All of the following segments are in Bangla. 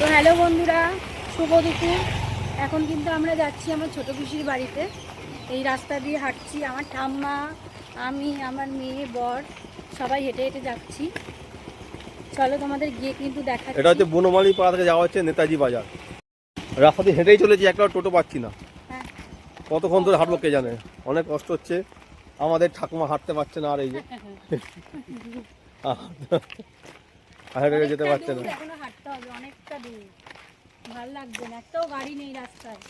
তো হ্যালো বন্ধুরা শুভ দুপুর। এখন কিন্তু আমরা যাচ্ছি আমার ছোট পিসির বাড়িতে। এই রাস্তা দিয়ে হাঁটছি আমার ঠাম্মা আমি আমার মেয়ে বর সবাই হেঁটে হেঁটে যাচ্ছি। চলো তোমাদের গিয়ে কিন্তু দেখা এটা হচ্ছে বনমালী পাড়া থেকে যাওয়া হচ্ছে নেতাজি বাজার। রাস্তা দিয়ে হেঁটেই চলেছি একটা টোটো পাচ্ছি না। হ্যাঁ। কতক্ষণ ধরে হাঁটবো কে জানে? অনেক কষ্ট হচ্ছে। আমাদের ঠাকুমা হাঁটতে পারছে না আর এই যে। হেঁটে যেতে পারছে না। হবে অনেকটা দূর। ভালো লাগবে না একটাও গাড়ি নেই রাস্তায়।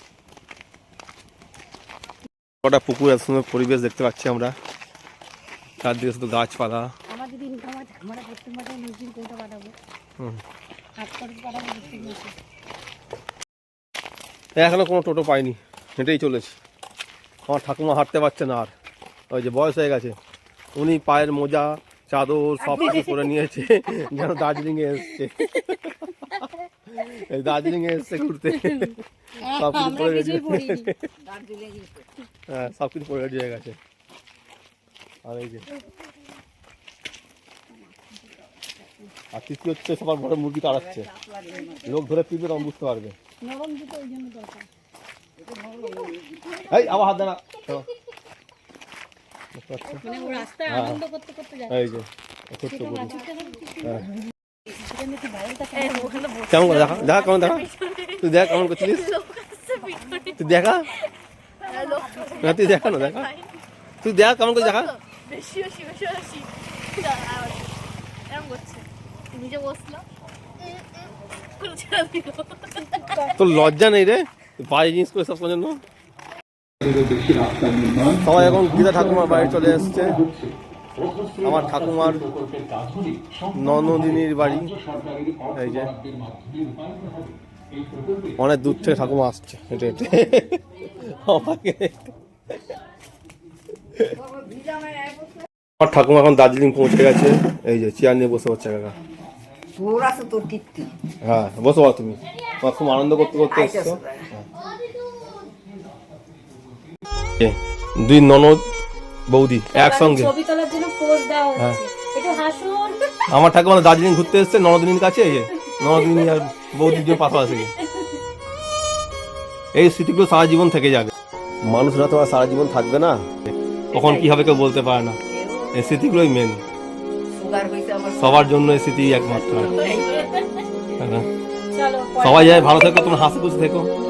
কটা পুকুর এত সুন্দর পরিবেশ দেখতে পাচ্ছি আমরা। চারদিকে শুধু গাছপালা। আমার যদি ইনকাম আছে আমরা প্রত্যেক মাসে মিউজিক কোনটা পাঠাবো। হুম। খরচ পাঠাবো প্রত্যেক মাসে। এখনও কোনো টোটো পাইনি হেঁটেই চলেছি। আমার ঠাকুমা হাঁটতে পারছে না আর। ওই যে বয়স হয়ে গেছে। উনি পায়ের মোজা চাদর সব কিছু করে নিয়েছে যেন দার্জিলিং এ এসছে। এই দার্জিলিং এ এসছে ঘুরতে। সব কিছু পরে রেডি হ্যাঁ সব কিছু পরে রেডি হয়ে গেছে। আর এই যে। আর তৃতীয় হচ্ছে? সবার বড় মুরগি তাড়াচ্ছে। লোক ধরে পিপে তখন বুঝতে পারবে। এই আবার হাত দাঁড়া? মানে ও হ্যাঁ। আনন্দ করতে করতে এই যে হ্যাঁ। কেমন করে দেখা? দেখা কেমন দেখা? তুই দেখ কেমন করছিলিস? তুই দেখা? না তুই দেখা না দেখা? তুই দেখ কেমন করে দেখা? বেশি বেশি বেশি বেশি। করছে। নিজে বসল। তোর লজ্জা নেই রে? তুই বাজে জিনিস করে সব জন্য? সবাই এখন গীতা ঠাকুমার বাড়ি চলে এসছে। আমার ঠাকুমার ননদিনীর বাড়ি। এই যে। অনেক দূর থেকে ঠাকুমা আসছে। হেঁটে হেঁটে আমাকে আমার ঠাকুমা এখন দার্জিলিং পৌঁছে গেছে। এই যে চেয়ার নিয়ে বসে হচ্ছে কাকা। হ্যাঁ বসো বা তুমি। তোমার খুব আনন্দ করতে করতে এসছো। হ্যাঁ। দুই ননদ বৌদি একসঙ্গে। ছবি তোলার জন্য পোজ দেওয়া হ্যাঁ। হচ্ছে একটু হাসুন। আমার ঠাকুমা দার্জিলিং ঘুরতে এসছে ননদিনীর কাছে এই যে ননদিনী আর বৌদির জন্য পাশাপাশি। এই স্মৃতিগুলো সারা জীবন থেকে যাবে। মানুষরা তো আর সারা জীবন থাকবে না। কখন কি হবে কেউ বলতে পারে না। এই স্মৃতিগুলোই মেন সবার জন্য এই স্মৃতি একমাত্র। সবাই যায় ভালো থেকো তোমরা হাসি খুশি থেকো।